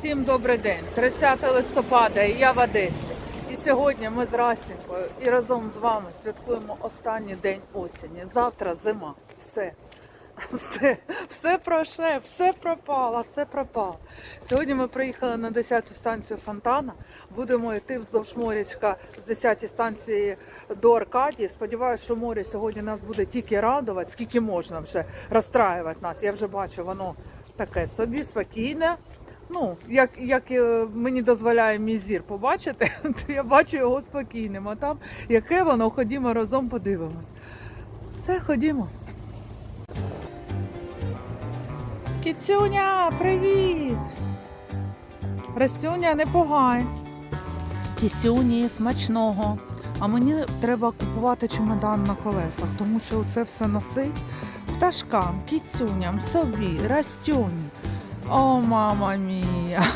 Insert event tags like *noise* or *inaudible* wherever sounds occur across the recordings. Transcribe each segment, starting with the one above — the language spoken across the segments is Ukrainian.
Всім добрий день. 30 листопада і я в Одесі. І сьогодні ми з Растінкою і разом з вами святкуємо останній день осені. Завтра зима. Все. Все, все проше, все пропало, все пропало. Сьогодні ми приїхали на 10-ту станцію Фонтана. Будемо йти вздовж морячка з 10-ї станції до Аркадії. Сподіваюся, що море сьогодні нас буде тільки радувати, скільки можна вже розстраювати нас. Я вже бачу, воно таке собі спокійне. Ну, як, як е, мені дозволяє мій зір побачити, *laughs* то я бачу його спокійним. А там яке воно, ходімо разом подивимось. Все, ходімо. Кіцюня, привіт! Растюня, не погай. Кісюні, смачного. А мені треба купувати чемодан на колесах, тому що це все носить пташкам, кіцюням, собі, растюні. О, мама мія. *laughs*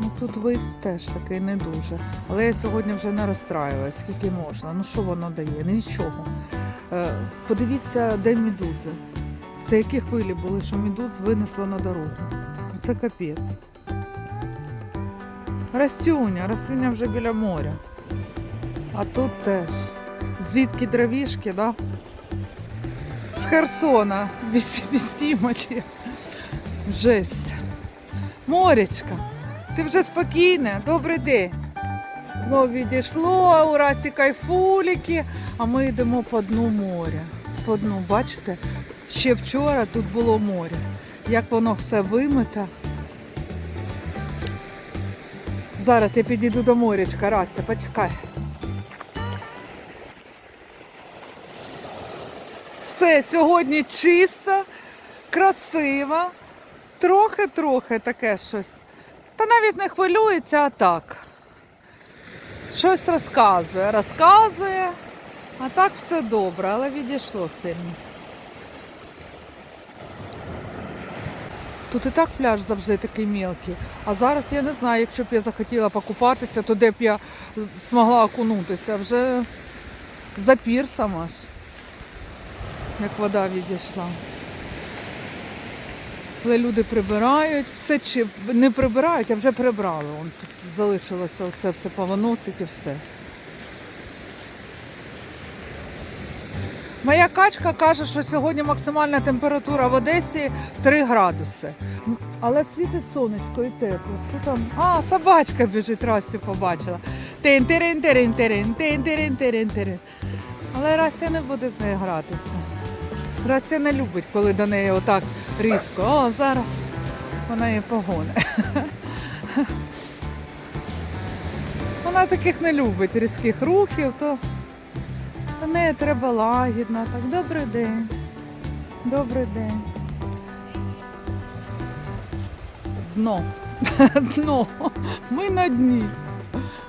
Ну тут вид теж такий не дуже. Але я сьогодні вже не розстраювалась, скільки можна. Ну що воно дає? Нічого. Е, подивіться, де медузи. Це які хвилі були, що медуз винесло на дорогу. Це капець. Растюня, Растюня вже біля моря. А тут теж. Звідки дровішки, да? З Херсона, без, без Тімочі. Жесть. Морячка, ти вже спокійна, добрий день. Знову відійшло, у Расі кайфуліки, а ми йдемо по дну моря. По дну, бачите? Ще вчора тут було море. Як воно все вимите. Зараз я підійду до морячка, Растя, почекай. Все сьогодні чисто, красиво, трохи-трохи таке щось. Та навіть не хвилюється, а так. Щось розказує, розказує, а так все добре, але відійшло сильно. Тут і так пляж завжди такий мілкий. А зараз я не знаю, якщо б я захотіла покупатися, то де б я змогла окунутися. Вже за пірсом аж, як вода відійшла. Але люди прибирають, все чи не прибирають, а вже прибрали. Вон тут залишилося оце все повиносить і все. Моя качка каже, що сьогодні максимальна температура в Одесі 3 градуси. Але світить сонечко і тепло. Хто там? А, собачка біжить, Растю побачила. тин тирин тирин тирин тин тирин тирин тирин Але Растя не буде з нею гратися. Растя не любить, коли до неї отак різко. О, зараз вона її погоне. *laughs* Вона таких не любить різких рухів, то до неї треба лагідно. Так, добрий день. Добрий день. Дно. *laughs* Дно. Ми на дні.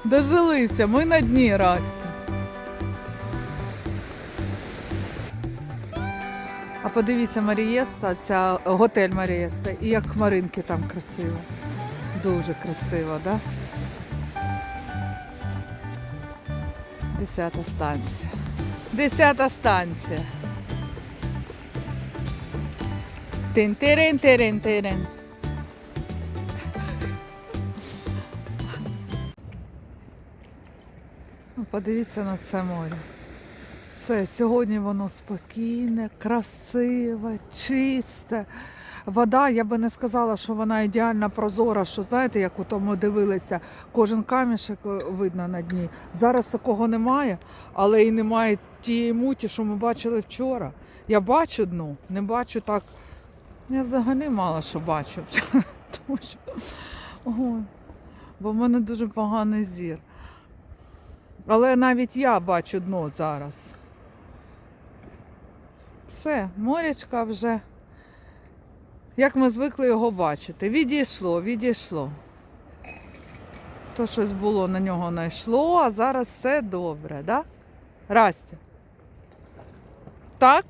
Дожилися, ми на дні Расті. Подивіться Марієста, ця готель Марієста, і як хмаринки там красиво. Дуже красиво, так? Да? Десята станція. Десята станція. Тин-тирин-тирин-тирин. Ну, Подивіться на це море. Це сьогодні воно спокійне, красиве, чисте. Вода, я би не сказала, що вона ідеально прозора, що знаєте, як у тому дивилися, кожен камішек е, видно на дні. Зараз такого немає, але і немає тієї муті, що ми бачили вчора. Я бачу дно, не бачу так. Я взагалі мало що бачу. *laughs* Тому що, ой, бо в мене дуже поганий зір. Але навіть я бачу дно зараз. Все, морячка вже, як ми звикли його бачити. Відійшло, відійшло. То щось було на нього найшло, а зараз все добре, да? Растя? Так?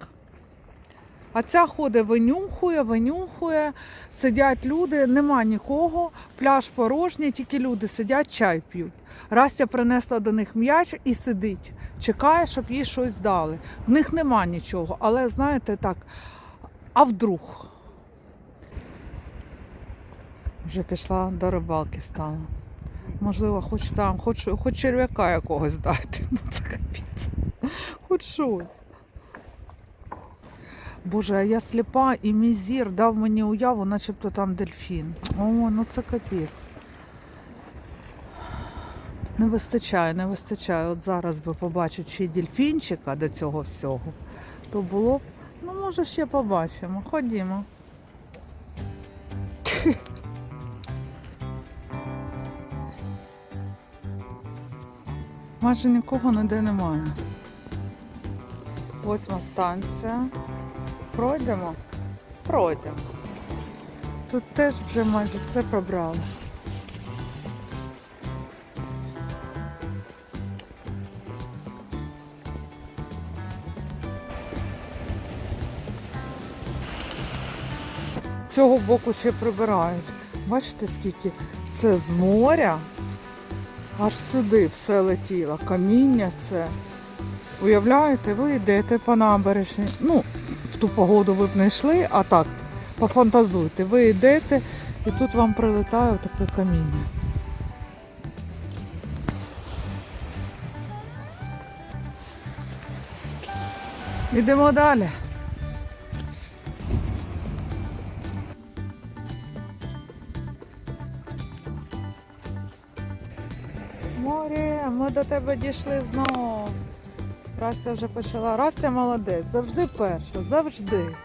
А ця ходить, винюхує, винюхує, сидять люди, нема нікого, пляж порожній, тільки люди сидять, чай п'ють. Растя принесла до них м'яч і сидить, чекає, щоб їй щось дали. В них нема нічого, але знаєте так, а вдруг? Вже пішла до рибалки стала. Можливо, хоч там, хоч, хоч черв'яка якогось дайте. *laughs* Ну це капець. Хоч щось. Боже, а я сліпа і мій зір дав мені уяву, начебто там дельфін. О, ну це капець. Не вистачає, не вистачає. От зараз би побачити ще й дельфінчика до цього всього, то було б. Ну, може, ще побачимо. Ходімо. Майже нікого ніде немає. Восьма станція. Пройдемо? Пройдемо. Тут теж вже майже все пробрали. Цього боку ще прибирають. Бачите, скільки це з моря аж сюди все летіло. Каміння це. Уявляєте, ви йдете по набережні. Ну, в ту погоду ви б не йшли, а так, пофантазуйте. Ви йдете і тут вам прилетає таке каміння. Йдемо далі. Море, ми до тебе дійшли знов. Растя вже почала. Растя молодець, завжди перша, завжди.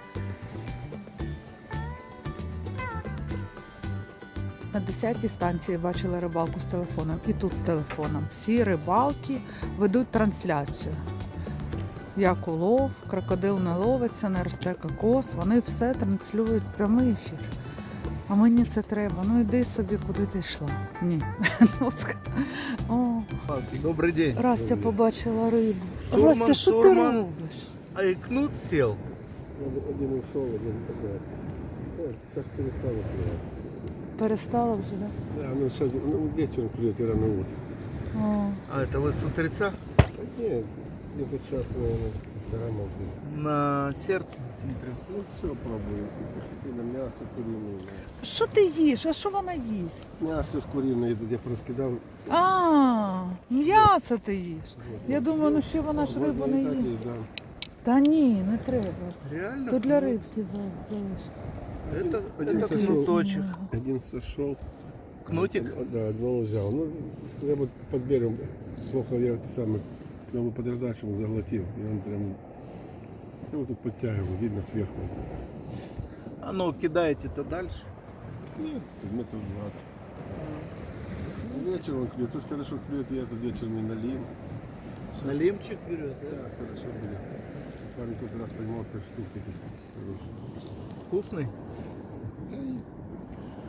На 10-й станції бачила рибалку з телефоном і тут з телефоном. Всі рибалки ведуть трансляцію. Як улов, крокодил не ловиться, не росте кокос. Вони все транслюють прямий ефір. А мені це треба. Ну йди собі, куди ти йшла. Ні. *laughs* Ну, ска- О, Добрый день. Растя побачила рибу. Сурман, Растя, що ти сурман. робиш? А и кнут сел. Один ушел, один покрас. Сейчас перестало клевать. Перестала вже, так? Да, ну сейчас ну, вечером клюет и рано утром. Да? О, А это вы с утреца? Так нет, где-то час, наверное, полтора может. На сердце смотрю. Ну все пробую. И на мясо куриное. Що ти їш? А що вона їсть? Мясо с куриной я проскидал. А, м'ясо ти їш. Я думаю, ну ще вона ж рибу не Так їсть. и да. Та ні, не треба. Реально? То для кнут? рибки за- залишити. Это, Один это сошел. кнуточек. Один сошел. Кнутик? Да, одного взял. Ну, я вот под берегом плохо я это самое, надо бы подождать, чтобы он заглотил. И он прям, я вот тут подтягивал, видно сверху. А ну, кидаете-то дальше. Нет, метров 20. Вечером он клюет. Тут хорошо клюет, я тут вечером и налим. Налимчик берет, Да, хорошо будет. Парень тут раз поймал, как штук таких хороших. Вкусный?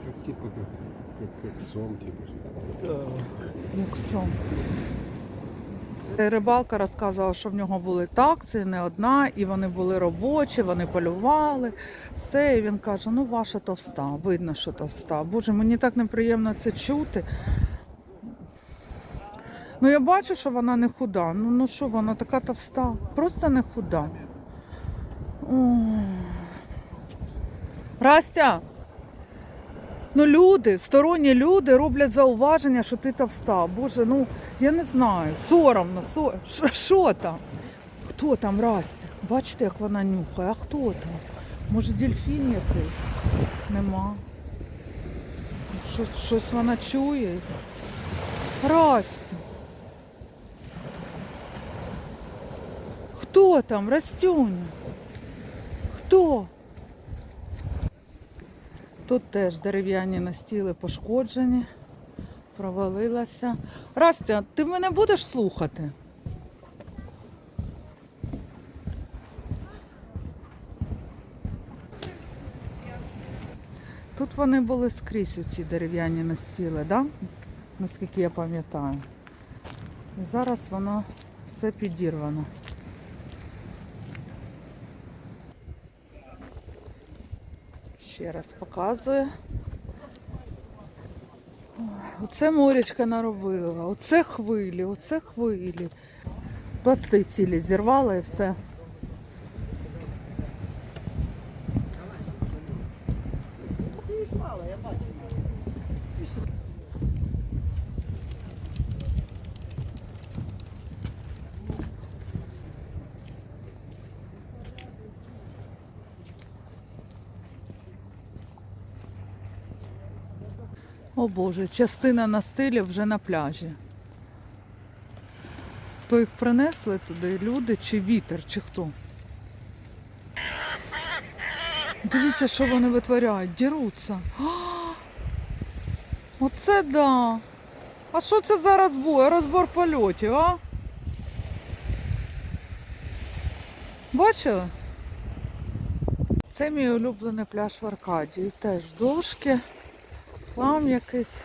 Как типа, как, как, как сом, типа. Да. Як сон. Рибалка розказувала, що в нього були такси, не одна, і вони були робочі, вони полювали. Все, і він каже: ну ваша товста, видно, що товста. Боже, мені так неприємно це чути. Ну я бачу, що вона не худа. Ну, ну що, вона така товста, просто не худа. О. Растя, Ну, люди, сторонні люди роблять зауваження, що ти товста. Боже, ну я не знаю. Соромно, со... Що- що там? Хто там Растя? Бачите, як вона нюхає, а хто там? Може, дельфін якийсь? Нема. Щось, щось вона чує. Растя. Хто там? Растюня? Хто? Тут теж дерев'яні настіли пошкоджені, провалилася. Растя, ти мене будеш слухати? Тут вони були скрізь у ці дерев'яні настіли, да? наскільки я пам'ятаю. І зараз воно все підірвано. Ще раз показую. Оце морячка наробила, оце хвилі, оце хвилі. Пласти цілі зірвала і все. О Боже, частина настилів вже на пляжі. То їх принесли туди люди, чи вітер, чи хто. Дивіться, що вони витворяють, діруться. Оце да. А що це за розбор? Розбор польотів, а? Бачили? Це мій улюблений пляж в Аркадії. Теж дошки, хлам якийсь.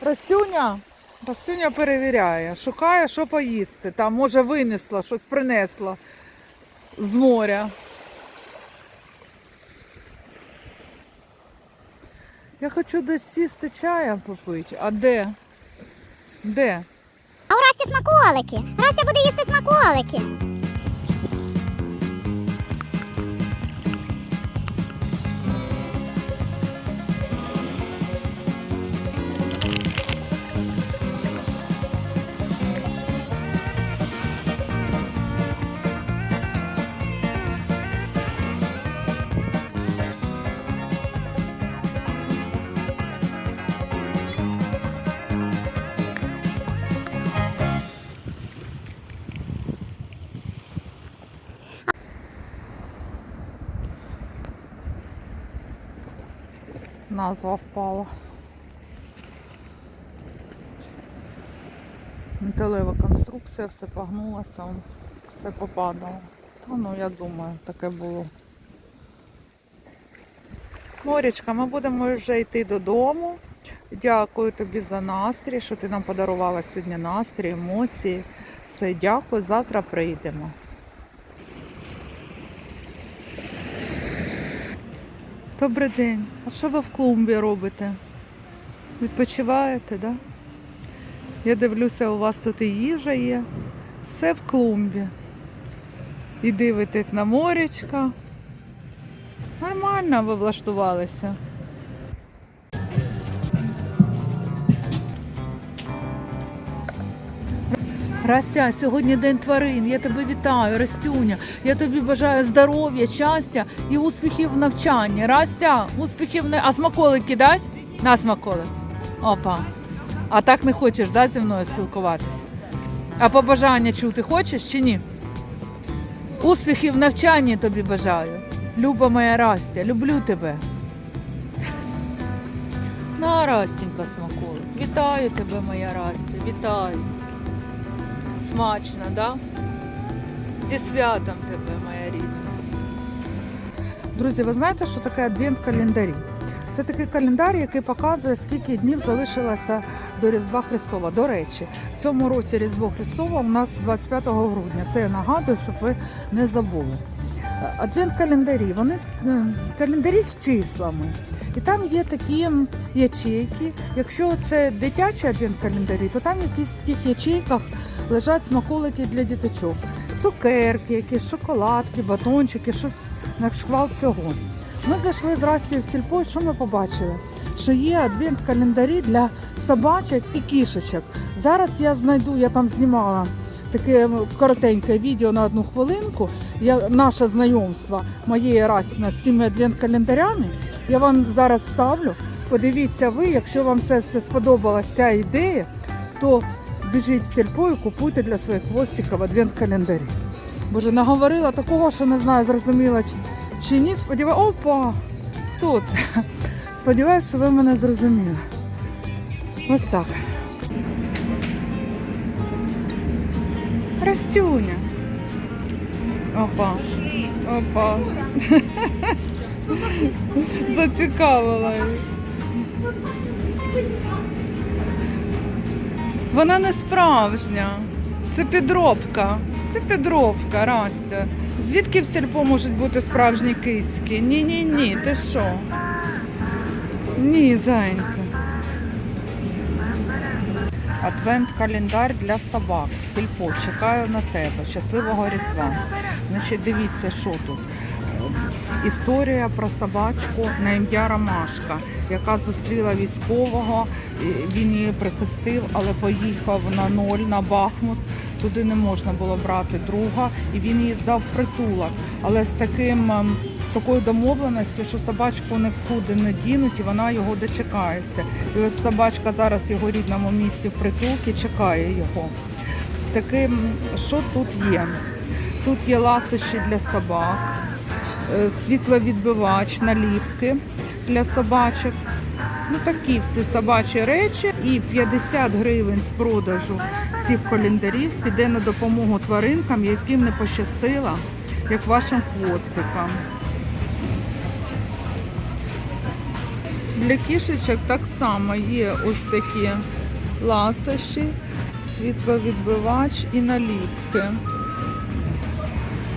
Растюня, Растюня перевіряє, шукає, що поїсти. Там, може, винесла, щось принесла з моря. Я хочу десь сісти чая попити. А де? Де? А у Расті смаколики. Растя буде їсти смаколики. Назва впала. Металева конструкція, все погнулося, все попадало. Та ну я думаю, таке було. Морічка, ми будемо вже йти додому. Дякую тобі за настрій, що ти нам подарувала сьогодні настрій, емоції. Все, дякую, завтра прийдемо. Добрий день. А що ви в клумбі робите? Відпочиваєте, да? Я дивлюся, у вас тут і їжа є. Все в клумбі. І дивитесь на морячка. Нормально ви влаштувалися. Растя, сьогодні день тварин. Я тебе вітаю, Растюня. Я тобі бажаю здоров'я, щастя і успіхів в навчанні. Растя, успіхів не. А смаколики дать? На смаколик. Опа. А так не хочеш, да, зі мною спілкуватися? А побажання чути хочеш чи ні? Успіхів в навчанні тобі бажаю. Люба моя Растя, люблю тебе. На, Растенька, смаколик. Вітаю тебе, моя Растя, вітаю. Смачно, да? Зі святом тебе, моя рідна. Друзі, ви знаєте, що таке адвент календарі? Це такий календар, який показує, скільки днів залишилося до Різдва Христова. До речі, в цьому році Різдво Христова у нас 25 грудня. Це я нагадую, щоб ви не забули. Адвент календарі, вони е, календарі з числами. І там є такі ячейки. Якщо це дитячі адвент календарі, то там якісь в тих ячейках лежать смаколики для діточок. Цукерки, якісь шоколадки, батончики, щось на шквал цього. Ми зайшли з Расті в сільпо, і що ми побачили? Що є адвент календарі для собачок і кішечок. Зараз я знайду, я там знімала таке коротеньке відео на одну хвилинку. Я, наше знайомство моєї Расіна з цими адвент календарями. Я вам зараз вставлю. Подивіться ви, якщо вам це все сподобалася ця ідея, то біжіть в сільпо купуйте для своїх хвостиків адвент календарі. Боже, наговорила такого, що не знаю, зрозуміла чи, чи ні. Сподіваюся, опа! Хто це? Сподіваюсь, що ви мене зрозуміли. Ось так. Растюня. Опа. Опа. *laughs* Зацікавилась. Вона не справжня. Це підробка. Це підробка, Растя. Звідки в сільпо можуть бути справжні кицькі? Ні, ні, ти що? Ні, зайенька. Адвент-календар для собак. Сільпо. Чекаю на тебе. Щасливого Різдва. Значить, дивіться, що тут. Історія про собачку на ім'я Ромашка, яка зустріла військового. Він її прихистив, але поїхав на ноль на Бахмут. Туди не можна було брати друга, і він її здав притулок. Але з таким ем, з такою домовленістю, що собачку нікуди не дінуть, і вона його дочекається. І ось собачка зараз в його рідному місті в притулці чекає його. Таким, що тут є? Тут є ласощі для собак, світловідбивач, наліпки для собачок. Ну такі всі собачі речі. І 50 гривень з продажу цих календарів піде на допомогу тваринкам, яким не пощастило, як вашим хвостикам. Для кішечок так само є ось такі ласощі, світловідбивач і наліпки.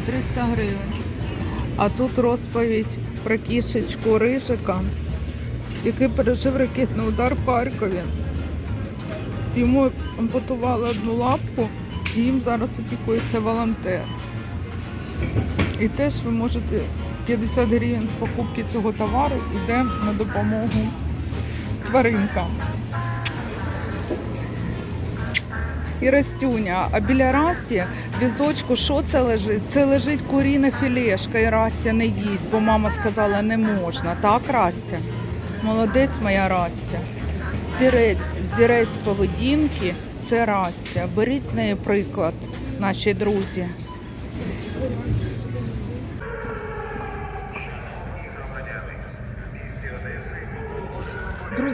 300 гривень. А тут розповідь про кішечку Рижика, який пережив ракетний удар в Харкові. Йому ампутували одну лапку, і їм зараз опікується волонтер. І теж ви можете 50 гривень з покупки цього товару йде на допомогу тваринкам. І Растюня. А біля Расті візочку що це лежить? Це лежить куріна філешка, і Растя не їсть, бо мама сказала, не можна. Так, Растя? Молодець моя Растя. Зірець, зірець поведінки це Растя. Беріть з неї приклад, наші друзі.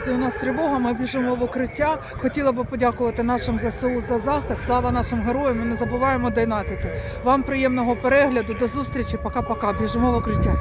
Друзі, у нас тривога, ми біжимо в укриття. Хотіла би подякувати нашим ЗСУ за захист. Слава нашим героям. Ми Не забуваємо донатити. Вам приємного перегляду. До зустрічі. Пока-пока. Біжимо в укриття.